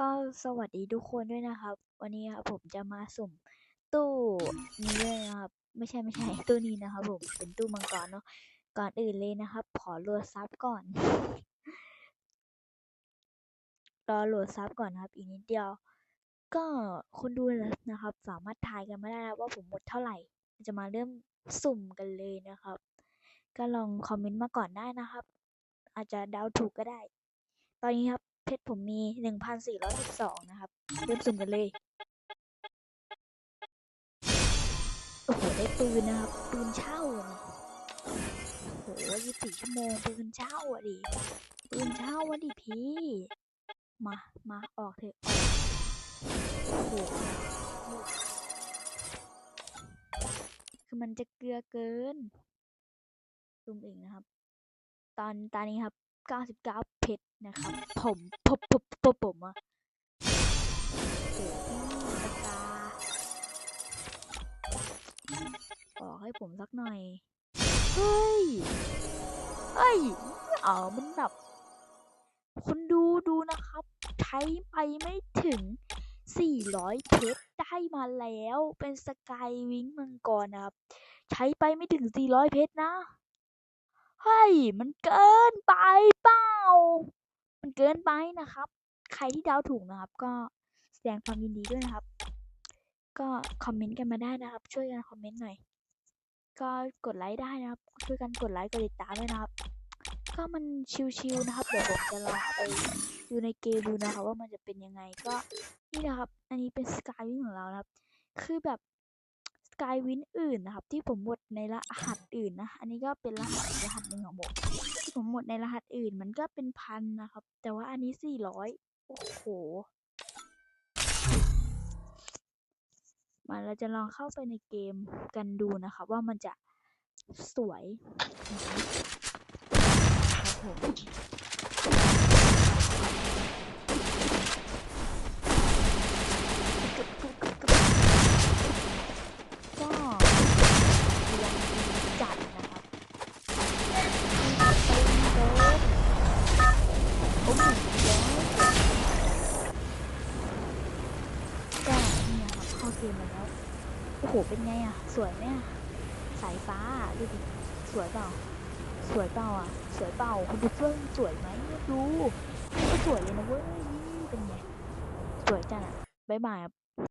ก็สวัสดีทุกคนด้วยนะครับ วันนี้ครับผมจะมาสุ่มตู้นี้ด้วยนะครับ ไม่ใช่ไม่ใช่ตู้นี้นะครับผมเป็นตู้มังกรเนาะก่อนอื่นเลยนะครับ ขอโหลดซับก่อน รอโหลดซับก่อนนะครับ อีกนิดเดียว ก็คนดูนะครับ สามารถทายกันมาได้นะว่าผมหมดเท่าไหร่ จะมาเริ่มสุ่มกันเลยนะครับ ก็ลองคอมเมนต์มาก่อนได้นะครับ อาจจะเดาถูกก็ได้ ตอนนี้ครับ เพชรผมมีหนึ่งพันสี่ร้อยสิบสองนะครับ เริ่มสุ่มกันเลย โอ้โห ได้ปืนนะครับ ปืนเช่าอะนี่โอ้โหยี่สิบสี่ชั่วโมง ปืนเช่าอะดิ ปืนเช่าอะดิพี่ มา มาออกเถอะ โอ้โห คือมันจะเกลือเกินซูมอีกนะครับ ตอนตอนนี้ครับ 99 เพชรนะครับ ผมผมผมผมผมอะโอ้โหปากกาอกให้ผมสักหน่อย เฮ้ย เฮ้ย เอามันแบบคุณดูดูนะครับ ใช้ไปไม่ถึง 400 เพชรได้มาแล้ว เป็นสกายวิงมังกรนะครับ ใช้ไปไม่ถึง 400 เพชรนะ เฮ้ย มันเกินไปเปล่า มันเกินไปนะครับ ใครที่เดาถูกนะครับ ก็แสดงความยินดีด้วยนะครับ ก็คอมเมนต์กันมาได้นะครับ ช่วยกันคอมเมนต์หน่อย ก็กดไลค์ได้นะครับ ช่วยกันกดไลค์กดติดตามด้วยนะครับ ก็มันชิวๆนะครับ เดี๋ยวผมจะลองเอาไปดูในเกมดูนะครับว่ามันจะเป็นยังไง ก็นี่นะครับ อันนี้เป็นสกายวินของเรานะครับ คือแบบ กายวินอื่นนะครับ ที่ผมหมดในรหัสอื่นนะ อันนี้ก็เป็นรหัสอีกรหัสหนึ่งของผมที่ผมหมดในรหัสอื่นมันก็เป็นพันนะครับ แต่ว่าอันนี้สี่ร้อยโอ้โห มาเราจะลองเข้าไปในเกมกันดูนะคะว่ามันจะสวย ก็เนี่ยครับเข้าเกมมาแล้ว โอ้โห เป็นไงอะ สวยไหมอะ สายฟ้าดูดิ สวยเปล่า สวยเปล่าอะ สวยเปล่าคุณดูเฟื่องสวยไหมดูก็สวยเลยนะเว้ย เป็นไง สวยจังอะ บ๊ายบายครับ